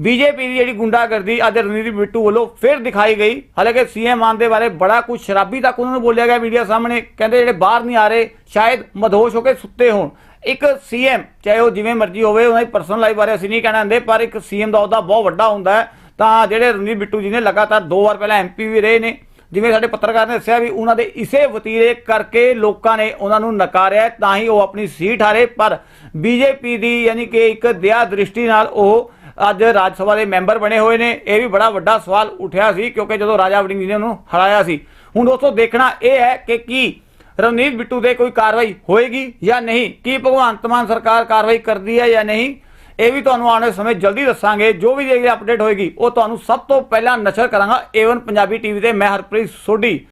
ਬੀਜੇਪੀ ਦੀ ਜਿਹੜੀ ਗੁੰਡਾਗਰਦੀ, ਅੱਜ ਰਣਜੀਤ ਬਿੱਟੂ ਵੱਲੋਂ ਫਿਰ ਦਿਖਾਈ ਗਈ। ਹਾਲਾਂਕਿ ਸੀਐਮ ਮਾਨ ਦੇ ਬਾਰੇ ਬੜਾ ਕੁਝ ਸ਼ਰਾਬੀ ਤੱਕ ਉਹਨਾਂ ਨੂੰ ਬੋਲਿਆ ਗਿਆ ਮੀਡੀਆ ਸਾਹਮਣੇ। ਕਹਿੰਦੇ ਜਿਹੜੇ ਬਾਹਰ ਨਹੀਂ ਆ ਰਹੇ, ਸ਼ਾਇਦ ਮਦਹੋਸ਼ ਹੋ ਕੇ ਸੁੱਤੇ ਹੋਣ। ਇੱਕ ਸੀਐਮ ਚਾਹੇ ਉਹ ਜਿਵੇਂ ਮਰਜ਼ੀ ਹੋਵੇ, ਉਹਨਾਂ ਦੀ ਪਰਸਨਲ ਲਾਈਫ ਬਾਰੇ ਅਸੀਂ ਨਹੀਂ ਕਹਿਣਾ ਹੁੰਦੇ ਪਰ ਇੱਕ ਸੀਐਮ ਦਾ ਅਹੁਦਾ ਬਹੁਤ ਵੱਡਾ ਹੁੰਦਾ ਹੈ। ਤਾਂ ਜਿਹੜੇ ਰਣਜੀਤ ਬਿੱਟੂ ਜੀ ਨੇ ਲਗਾਤਾਰ ਦੋ ਵਾਰ ਪਹਿਲਾਂ ਐਮਪੀ ਵੀ ਰਹੇ ਨੇ, ਜਿਵੇਂ ਸਾਡੇ ਪੱਤਰਕਾਰ ਨੇ ਦੱਸਿਆ ਵੀ ਉਹਨਾਂ ਦੇ ਇਸੇ ਵਤੀਰੇ ਕਰਕੇ ਲੋਕਾਂ ਨੇ ਉਹਨਾਂ ਨੂੰ ਨਕਾਰਿਆ ਤਾਂ ਹੀ ਉਹ ਆਪਣੀ ਸੀਟ ਹਾਰੇ। ਪਰ ਬੀਜੇਪੀ ਦੀ ਯਾਨੀ ਕਿ ਇੱਕ ਦਇਆ ਦ੍ਰਿਸ਼ਟੀ ਨਾਲ ਉਹ ਅੱਜ ਰਾਜ ਸਭਾ ਦੇ ਮੈਂਬਰ ਬਣੇ ਹੋਏ ਨੇ। ਇਹ ਵੀ ਬੜਾ ਵੱਡਾ ਸਵਾਲ ਉੱਠਿਆ ਸੀ, ਕਿਉਂਕਿ ਜਦੋਂ ਰਾਜਾ ਵੜਿੰਗ ਜੀ ਨੇ ਉਹਨੂੰ ਹਰਾਇਆ ਸੀ। ਹੁਣ ਦੋਸਤੋ, ਦੇਖਣਾ ਇਹ ਹੈ ਕਿ ਕੀ ਰਵਨੀਤ ਬਿੱਟੂ ਤੇ ਕੋਈ ਕਾਰਵਾਈ ਹੋਏਗੀ ਜਾਂ ਨਹੀਂ? ਕੀ ਭਗਵੰਤ ਮਾਨ ਸਰਕਾਰ ਕਾਰਵਾਈ ਕਰਦੀ ਹੈ ਜਾਂ ਨਹੀਂ? ਇਹ ਵੀ ਤੁਹਾਨੂੰ ਆਉਣ ਵਾਲੇ ਸਮੇਂ ਜਲਦੀ ਦੱਸਾਂਗੇ। ਜੋ ਵੀ ਜਿਹੜੀ ਅਪਡੇਟ ਹੋਏਗੀ, ਉਹ ਤੁਹਾਨੂੰ ਸਭ ਤੋਂ ਪਹਿਲਾਂ ਨਸ਼ਰ ਕਰਾਂਗਾ। ਏਵਨ ਪੰਜਾਬੀ ਟੀਵੀ ਤੇ ਮੈਂ ਹਰਪ੍ਰੀਤ ਸੋਢੀ।